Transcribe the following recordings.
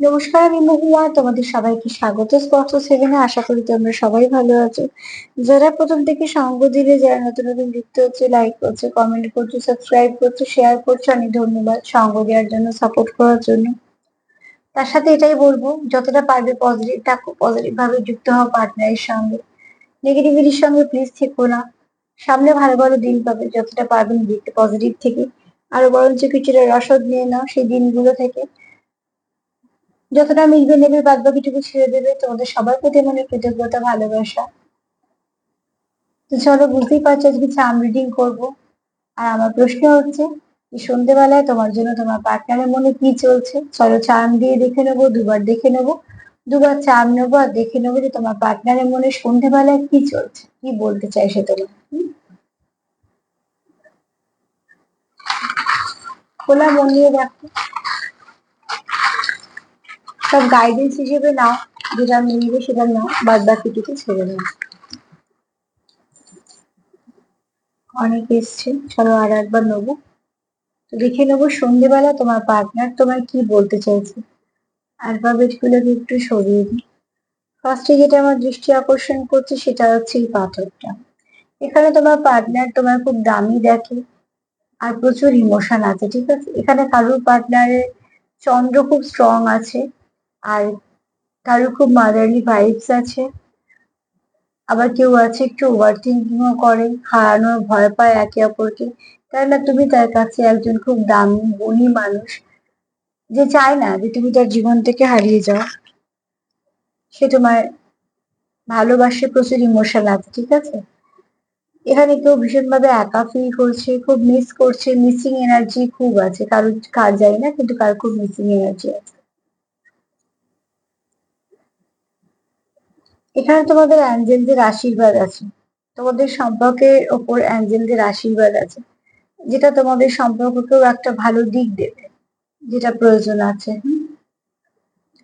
নমস্কার, আমি মহুয়া। তোমাদের সবাইকে স্বাগত। স্পর্শ সেভেনে আশা করি তোমরা সবাই ভালো আছো। যারা প্রথম থেকে সঙ্গ দিলে, যারা নতুন নতুন যুক্ত হচ্ছে লাইক করছে কমেন্ট করছে সাবস্ক্রাইব করছে শেয়ার করছে অনেক ধন্যবাদ সঙ্গ দেওয়ার জন্য সাপোর্ট করার জন্য। তার সাথে এটাই বলব, যতটা পারবে পজিটিভ থাকো পজিটিভ ভাবে যুক্ত হও পার্টনারের সঙ্গে। নেগেটিভিটির সঙ্গে প্লিজ থেকো না। সামনে ভালো ভালো দিন পাবে, যতটা পারবেন দেখতে পজিটিভ থেকে। আরও বরঞ্চ কিছুটা রসদ নিয়ে নাও সেই দিনগুলো থেকে। যতটা মিলবে নেবে বাদ বাকিটুকু ছেড়ে দেবে, তোমাদের সবার প্রতি মনে কৃতজ্ঞতা, ভালোবাসা। তো চলো, বুঝতেই পারছ আজকে চাম রিডিং করব। আর আমার প্রশ্ন হচ্ছে, যে সন্ধ্যেবেলায় তোমার জন্য তোমার পার্টনারের মনে কি চলছে? চলো চাম দিয়ে দেখে নেব, দুবার দেখে নেব। দুবার চাম নেব আর দেখে নেব যে তোমার পার্টনারের মনে সন্ধ্যেবেলায় কি চলছে। কি বলতে চাই সে তোমার খোলা মন নিয়ে দেখো। সব গাইডেন্স হিসেবে নাও, যেটা মিলবে সেটা নাও বাদ বাকিটুকু ছেড়ে নাও অনেক এসছে, চলো আর একবার নেব। তো দেখে নেব সন্ধেবেলা তোমার পার্টনার তোমার কি বলতে চাইছে। অ্যালফাবেট গুলোকে একটু সরিয়ে দিই। ফার্স্টে যেটা আমার দৃষ্টি আকর্ষণ করছে সেটা হচ্ছে এই পাথরটা। এখানে তোমার পার্টনার তোমার খুব দামি দেখে আর প্রচুর ইমোশন আছে, ঠিক আছে? এখানে কারোর পার্টনারের চন্দ্র খুব স্ট্রং আছে। আর কারও খুব মাদারলি ভাইবস আছে। আবার কেউ আছে একটু ওভার থিঙ্কিংও করে, হারানোর ভয় পায় একে অপরকে। কেননা তুমি তার কাছে একজন খুব দামি গুণী মানুষ, যে চায় না যে তুমি তার জীবন থেকে হারিয়ে যাও। সে তোমার ভালোবাসে প্রচুর ইমোশন আছে, ঠিক আছে? এখানে কেউ ভীষণভাবে একা ফিল করছে, খুব মিস করছে। মিসিং এনার্জি খুব আছে। কারোর কাজ যায় না, কিন্তু কারোর খুব মিসিং এনার্জি আছে। এখানে তোমাদের অ্যাঞ্জেলদের আশীর্বাদ আছে। তোমাদের সম্পর্কের ওপর অ্যাঞ্জেলদের আশীর্বাদ আছে। যেটা তোমাদের সম্পর্ককেও একটা ভালো দিক দেবে, যেটা প্রয়োজন আছে।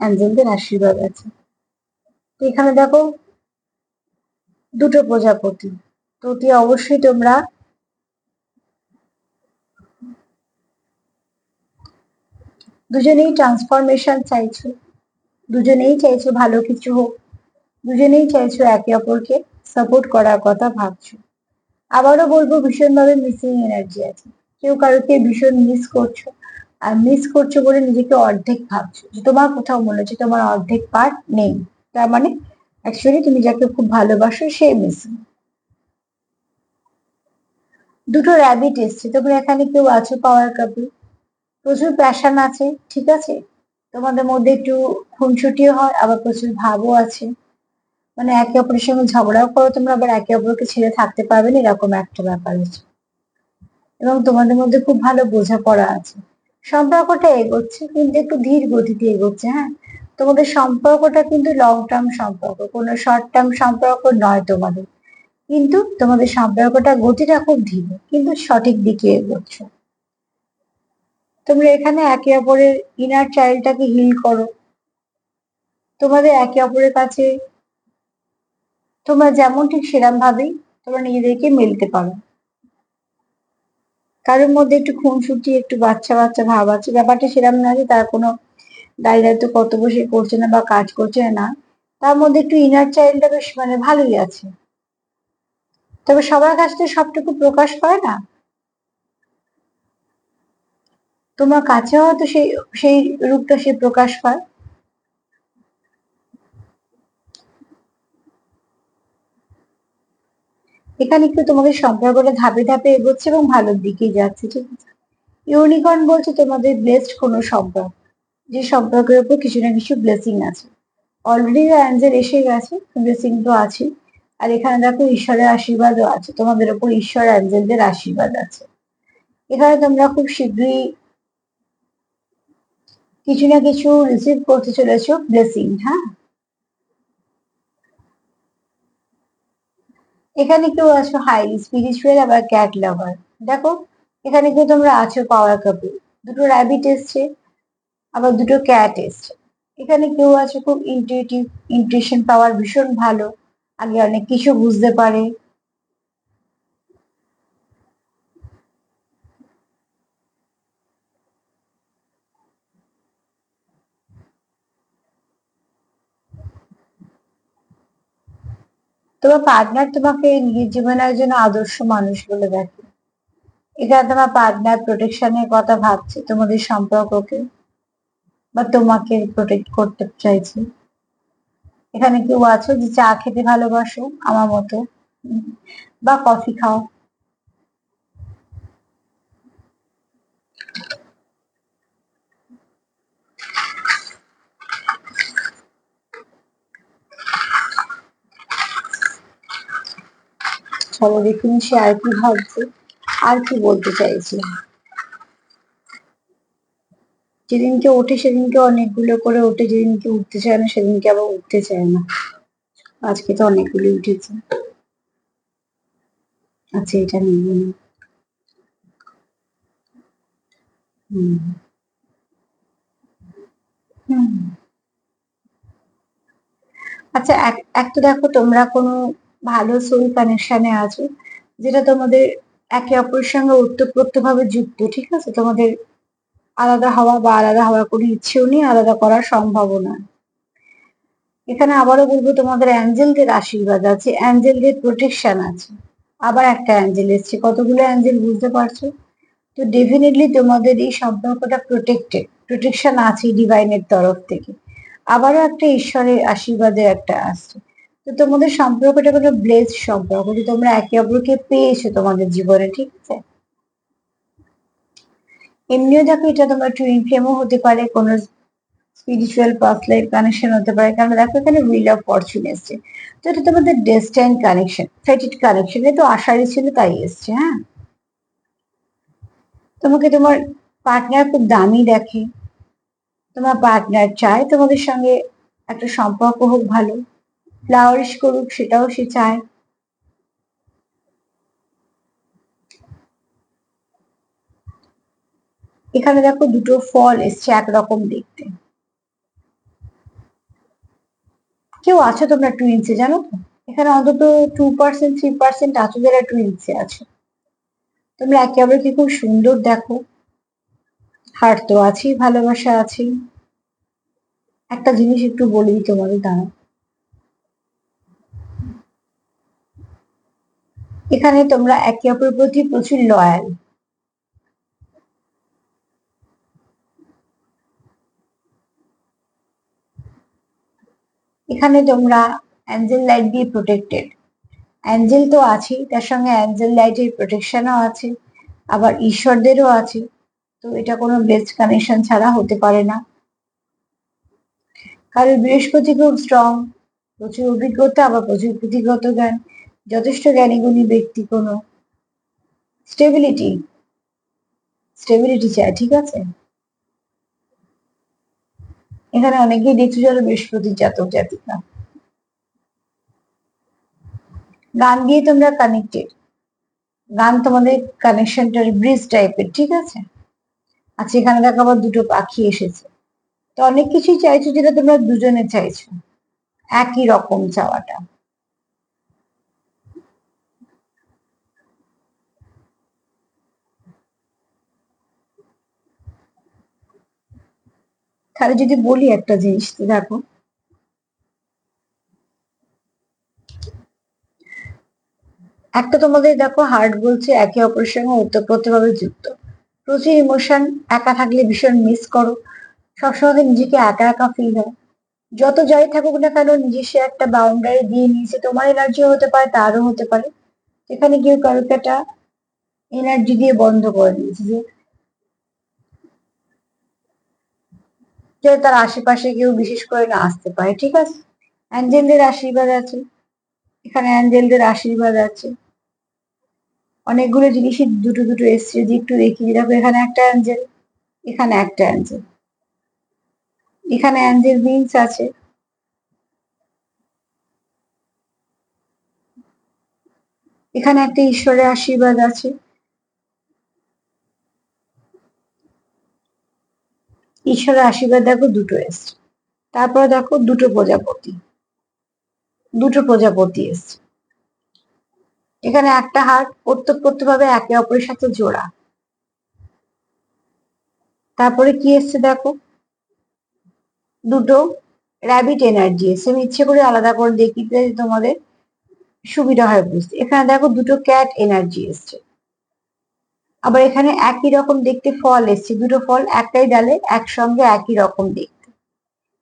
অ্যাঞ্জেলদের আশীর্বাদ আছে। এখানে দেখো, দুটো প্রজাপতি। তো অতি অবশ্যই তোমরা দুজনেই ট্রান্সফরমেশন চাইছো। দুজনেই চাইছো ভালো কিছু হোক। দুজনেই চাইছো একে অপরকে সাপোর্ট করার কথা ভাবছ। আবারও বলব ভীষণভাবে মিসিং এনার্জি আছে। কেউ কারোকে ভীষণ মিস করছ আর মিস করছ বলে নিজেকে অর্ধেক ভাবছ যে তোমার কোথাও মনে হচ্ছে, তোমার অর্ধেক পার্ট নেই। তার মানে অ্যাকচুয়ালি তুমি যাকে খুব ভালোবাসো সে মিসিং দুটো র্যাবিট এসছে, তোমরা এখানে কেউ আছো পাওয়ার কাপল প্রচুর প্যাশন আছে, ঠিক আছে? তোমাদের মধ্যে একটু খুনছুটিও হয়, আবার প্রচুর ভাবও আছে। মানে একে অপরের সঙ্গে ঝগড়াও করো তোমরা, আবার একে অপরকে ছেড়ে থাকতে পারবে না, এরকম একটা ব্যাপার আছে এবং তোমাদের মধ্যে খুব ভালো বোঝাপড়া আছে। সম্পর্কটা এগোচ্ছে, কিন্তু একটু ধীর গতিতে এগোচ্ছে হ্যাঁ? তোমাদের সম্পর্কটা কিন্তু লং টার্ম সম্পর্ক, কোনো শর্ট টার্ম সম্পর্ক নয় তোমাদের। কিন্তু তোমাদের সম্পর্কটা গতিটা খুব ধীর, কিন্তু সঠিক দিকে এগোচ্ছ। তোমরা এখানে একে অপরের ইনার চাইল্ডটাকে হিল করো। তোমাদের একে অপরের কাছে তোমরা যেমন ঠিক সেরকম ভাবেই তোমরা নিজেদেরকে মেলতে পারো। কারোর মধ্যে একটু খুনসুটি, একটু বাচ্চা বাচ্চা ভাব আছে, ব্যাপারটা সেরকম না যে তার কোনো দায়ী দায়িত্ব কত বসে করছে না বা কাজ করছে না। তার মধ্যে একটু ইনার চাইল্ডটা বেশ মানে ভালোই আছে। তবে সবার কাছ থেকে সবটুকু প্রকাশ পায় না। তোমার কাছে হয়তো সেই সেই রূপটা সে প্রকাশ পায়। এখানে একটু তোমাদের সম্পর্কটা ধাপে ধাপে এগোচ্ছে এবং ভালোর দিকে যাচ্ছে, ঠিক আছে? ইউনিকর্ন বলছে তোমাদের ব্লেসড কোনো সম্পর্ক, যে সম্পর্কের উপর কিছু না কিছু ব্লেসিং আছে। অলরেডি অ্যাঞ্জেল এসে গেছে ব্লেসিং তো আছে আর এখানে দেখো ঈশ্বরের আশীর্বাদও আছে, তোমাদের উপর ঈশ্বর অ্যাঞ্জেলদের আশীর্বাদ আছে। এখানে তোমরা খুব শীঘ্রই কিছু না কিছু রিসিভ করতে চলেছ ব্লেসিং হ্যাঁ? এখানে কেউ আছো হাইলি স্পিরিচুয়াল আবার ক্যাট লাভার দেখো, এখানে কেউ তোমরা আছো পাওয়ার কাপে দুটো র্যাবিট এসছে, আবার দুটো ক্যাট এসছে। এখানে কেউ আছে খুব ইন্টিউটিভ ইন্টিউশন পাওয়ার ভীষণ ভালো। আগে অনেক কিছু বুঝতে পারে। তোমার পার্টনার তোমাকে নিজের জীবনের জন্য আদর্শ মানুষ বলে দেখে। এখানে তোমার পার্টনার প্রোটেকশনের কথা ভাবছে, তোমাদের সম্পর্ককে বা তোমাকে প্রোটেক্ট করতে চাইছে। এখানে কেউ আছো যে চা খেতে ভালোবাসো, আমার মতো, বা কফি খাও। চলো দেখুন সে আর কি ভাবছে? আর কি বলতে চাইছে? যেদিনকে ওঠে সেদিনকে অনেকগুলো করে ওঠে, যেদিনকে উঠতে চায় না সেদিনকে আবার উঠতে চায় না। আজকে তো অনেকগুলো উঠেছে। আচ্ছা এটা নেব না আচ্ছা এক এক তো দেখো তোমরা কোনো ভালো সোল কানেকশনে আছো, যেটা তোমাদের একে অপরের সঙ্গে ওতপ্রোতভাবে যুক্ত, ঠিক আছে? তোমাদের আলাদা হওয়া বা আলাদা হওয়ার কোনো ইচ্ছেও নেই, আলাদা করার সম্ভাবনা এখানে আবারও বলব, তোমাদের অ্যাঞ্জেলদের আশীর্বাদ আছে, অ্যাঞ্জেলদের প্রোটেকশন আছে। আবার একটা অ্যাঞ্জেল এসছে, কতগুলো অ্যাঞ্জেল বুঝতে পারছ? তো ডেফিনেটলি তোমাদের এই সম্পর্কটা প্রোটেক্টেড প্রোটেকশন আছে ডিভাইনের তরফ থেকে। আবারও একটা ঈশ্বরের আশীর্বাদের একটা আসছে। তো তোমাদের সম্পর্কটা কোনো ব্লেস সম্পর্ক, যে তোমরা একে অপরকে পেয়েছ তোমাদের জীবনে, ঠিক আছে? এমনিও দেখো এটা তোমার টুইন ফ্লেমও হতে পারে, কোনো স্পিরিচুয়াল লাইফ কানেকশন হতে পারে, কারণ দেখো এখানে হুইল অফ ফরচুন এসছে। তো এটা তোমাদের ডেস্টাইন কানেকশন ফেটিড কানেকশন তো আশারই ছিল তাই এসছে হ্যাঁ? তোমাকে তোমার পার্টনার খুব দামি দেখে, তোমার পার্টনার চায় তোমাদের সঙ্গে একটা সম্পর্ক হোক ভালো। ফ্লাওয়ারিশ করুক, সেটাও সে চায়। এখানে দেখো দুটো ফল এসছে একরকম দেখতে। কেউ আছো তোমরা টুইন্সে জানো তো? এখানে অন্তত টু পার্সেন্ট থ্রি পার্সেন্ট আছো যারা টুইন্সে আছে। তোমরা একে অপরকে খুব সুন্দর দেখো। হার্ট তো আছেই, ভালোবাসা আছেই। একটা জিনিস একটু বলি তোমাদের দাঁড়া এখানে তোমরা একে অপরের প্রতি প্রচুর লয়াল এখানে তোমরা অ্যাঞ্জেল লাইট দিয়ে প্রোটেক্টেড অ্যাঞ্জেল তো আছেই, তার সঙ্গে অ্যাঞ্জেল লাইটের প্রোটেকশনও আছে, আবার ঈশ্বরদেরও আছে, তো এটা কোনো বেস্ট কানেকশন ছাড়া হতে পারে না। কারণ বৃহস্পতি খুব স্ট্রং প্রচুর অভিজ্ঞতা, আবার প্রচুর পুঁথিগত জ্ঞান। যথেষ্ট জ্ঞানীগুণী ব্যক্তি কোনো। স্টেবিলিটি স্টেবিলিটি চায় ঠিক আছে? এখানে অনেকেই দেখছ যারা বৃহস্পতির জাতক জাতিকা। গান দিয়ে তোমরা কানেক্টেড গান তোমাদের কানেকশনটার ব্রিজ টাইপের ঠিক আছে? আচ্ছা এখানে দেখো আবার দুটো পাখি এসেছে। তো অনেক কিছুই চাইছো যেটা তোমরা দুজনে চাইছো। একই রকম চাওয়াটা। তাহলে যদি বলি একটা জিনিস দেখো। একটা তোমাদের দেখো হার্ট বলছে একে অপরের সঙ্গে ওতপ্রোতভাবে যুক্ত। প্রচুর ইমোশন একা থাকলে ভীষণ মিস করো। সবসময় নিজেকে একা একা ফিল হয় যত যাই থাকুক না কেন নিজস্ব একটা বাউন্ডারি দিয়ে নিয়েছে। তোমার এনার্জি হতে পারে, তারও হতে পারে। এখানে কেউ কারোকে একটা এনার্জি দিয়ে বন্ধ করে দিয়েছে যে যে তার আশেপাশে কেউ বিশেষ করে না আসতে পারে, ঠিক আছে? অ্যাঞ্জেলদের আশীর্বাদ আছে। এখানে অ্যাঞ্জেলদের আশীর্বাদ আছে। অনেকগুলো জিনিসই দুটো দুটো এসছে, যদি একটু দেখি। দেখো, এখানে একটা অ্যাঞ্জেল, এখানে একটা অ্যাঞ্জেল। এখানে অ্যাঞ্জেল বিনস আছে। এখানে একটা ঈশ্বরের আশীর্বাদ আছে। ঈশ্বরের আশীর্বাদ দেখো, দুটো এসছে। তারপরে দেখো, দুটো প্রজাপতি। দুটো প্রজাপতি এসছে। এখানে একটা হাত হাট ভাবে একে অপরের সাথে জোড়া। তারপরে কি এসছে দেখো? দুটো র্যাবিট এনার্জি এসছে। আমি ইচ্ছে করে আলাদা করে দেখি তোমাদের। সুবিধা হয় বুঝতে। এখানে দেখো দুটো ক্যাট এনার্জি এসছে। আবার এখানে একই রকম দেখতে ফল এসছে। দুটো ফল একটাই ডালে, একসঙ্গে একই রকম দেখতে।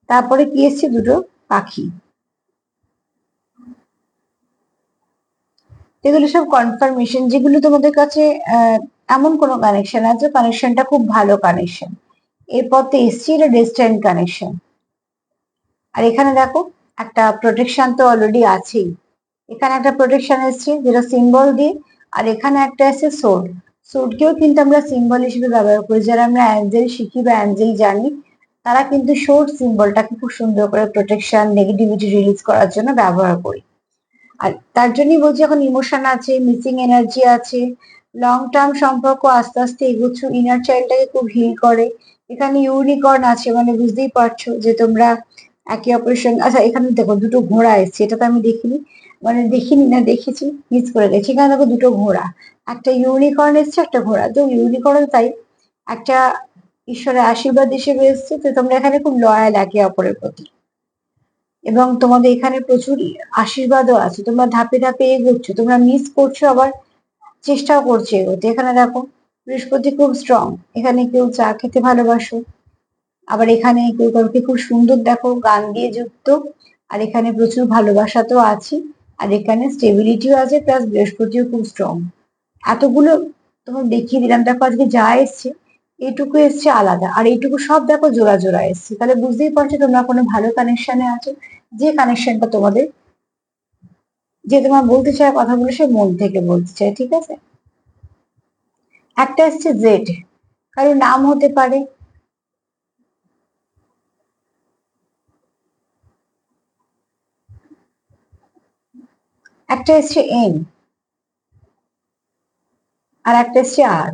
তারপরে কি এসছে? দুটো পাখি। এগুলো সব কনফার্মেশন যেগুলো তোমাদের কাছে এমন কোনো কানেকশন আছে? কানেকশনটা খুব ভালো কানেকশন এরপর তো এসছি এটা ডেস্টাইন কানেকশন আর এখানে দেখো, একটা প্রোটেকশন তো অলরেডি আছেই। এখানে একটা প্রোটেকশন এসছে, যেটা সিম্বল দিয়ে। আর এখানে একটা আছে সোড সোডকেও কিন্তু আমরা সিম্বল হিসেবে ব্যবহার করি। যারা আমরা অ্যাঞ্জেল শিখি বা অ্যাঞ্জেল জানি, তারা কিন্তু সোড সিম্বলটাকে খুব সুন্দর করে প্রোটেকশন নেগেটিভিটি রিলিজ করার জন্য ব্যবহার করি। আর তার জন্যই বলছি, এখন ইমোশন আছে মিসিং এনার্জি আছে লং টার্ম সম্পর্ক আস্তে আস্তে এগোচ্ছ ইনার চাইল্ডটাকে খুব হিল করে। এখানে ইউনিকর্ন আছে মানে বুঝতেই পারছ যে তোমরা একে অপরের সঙ্গে আচ্ছা এখানে দেখো দুটো ঘোড়া এসছে এটা তো আমি দেখিনি। মানে দেখিনি, না দেখেছি মিস করে গেছি। এখানে দেখো দুটো ঘোড়া। একটা ইউনিকর্ন এসছে, একটা ঘোড়া। তো ইউনিকর্ন তাই একটা ঈশ্বরের আশীর্বাদ হিসেবে এসছে। তো তোমরা এখানে খুব লয়াল একে অপরের প্রতি। এবং তোমাদের এখানে প্রচুর আশীর্বাদও আছে। তোমরা ধাপে ধাপে এগোচ্ছ। তোমরা মিস করছ আবার চেষ্টাও করছ এগোতে। এখানে দেখো, বৃহস্পতি খুব স্ট্রং এখানে কেউ চা খেতে ভালোবাসো। আবার এখানে কেউ কাউকে খুব সুন্দর দেখো, গান দিয়ে যুক্ত। আর এখানে প্রচুর ভালোবাসা তো আছে আর এখানে স্টেবিলিটিও আছে প্লাস বৃহস্পতিও খুব স্ট্রং এতগুলো তোমার দেখিয়ে দিলাম। দেখো আজকে যা এসছে এইটুকু এসছে আলাদা। আর এইটুকু সব দেখো জোড়া জোড়া এসছে। তাহলে বুঝতেই পারছ তোমরা কোনো ভালো কানেকশনে আছো? যে কানেকশনটা তোমাদের, যে তোমার বলতে চায় কথাগুলো সে মন থেকে বলতে চায়, ঠিক আছে? একটা এসছে জেড কারও নাম হতে পারে একটা এসছে এন আর একটা এসছে আর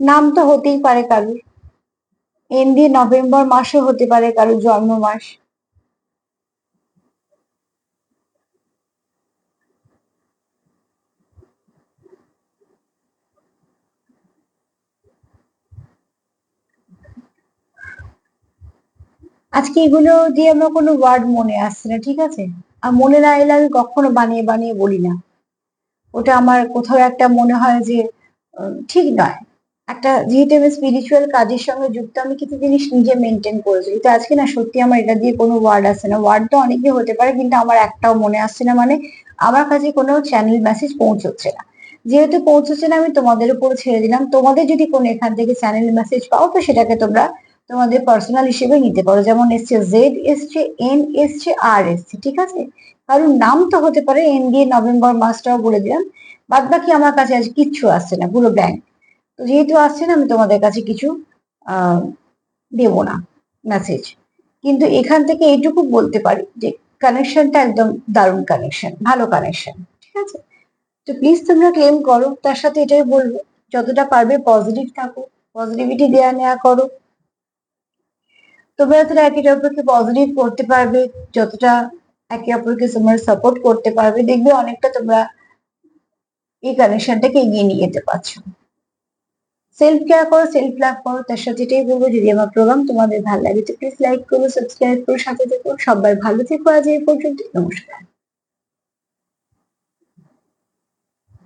নাম তো হতেই পারে কারুর। এন দিয়ে নভেম্বর মাসও হতে পারে কারুর জন্ম মাস আজকে এগুলো দিয়ে আমার কোনো ওয়ার্ড মনে আসছে না, ঠিক আছে? আর মনে না এলে আমি কখনো বানিয়ে বানিয়ে বলি না। ওটা আমার কোথাও একটা মনে হয় যে ঠিক নয়। একটা যেহেতু আমি স্পিরিচুয়াল কাজের সঙ্গে যুক্ত, আমি কিছু জিনিস নিজে মেনটেন করেছি। কিন্তু আজকে না সত্যি আমার এটা দিয়ে কোনো ওয়ার্ড আসছে না। ওয়ার্ড তো অনেকে হতে পারে, কিন্তু আমার একটাও মনে আসছে না মানে আমার কাছে কোনো চ্যানেল মেসেজ পৌঁছচ্ছে না। যেহেতু পৌঁছচ্ছে না, আমি তোমাদের উপর ছেড়ে দিলাম। তোমাদের যদি কোনো এখান থেকে চ্যানেল মেসেজ পাও, তো সেটাকে তোমরা তোমাদের পার্সোনাল হিসেবে নিতে পারো। যেমন এসছে জেড এসছে এন এসছে আর এসছে, ঠিক আছে? কারণ নাম তো হতে পারে এন দিয়ে নভেম্বর মাসটাও বলে দিলাম। বাদ বাকি আমার কাছে আজ কিচ্ছু আসছে না, পুরো ব্যাংক তো যেহেতু আসছে না, আমি তোমাদের কাছে কিছু দেব না মেসেজ কিন্তু এখান থেকে এইটুকু বলতে পারি যে কানেকশনটা একদম দারুণ কানেকশন ভালো কানেকশন ঠিক আছে? তো প্লিজ তোমরা ক্লেম করো, তার সাথে এটাই বলব, যতটা পারবে পজিটিভ থাকো পজিটিভিটি দেওয়া নেওয়া করো। তোমরা তারা একে অপরকে পজিটিভ করতে পারবে, যতটা একে অপরকে তোমরা সাপোর্ট করতে পারবে, দেখবে অনেকটা তোমরা এই কানেকশনটাকে এগিয়ে নিয়ে যেতে পারছ। সেলফ কেয়ার করো সেলফ লাভ করো, তার সাথে এটাই বলব, যদি আমার প্রোগ্রাম তোমাদের ভালো লাগে তো প্লিজ লাইক করো সাবস্ক্রাইব করো, সাথে থেকো, সবাই ভালো থেকো আজ এই পর্যন্ত নমস্কার।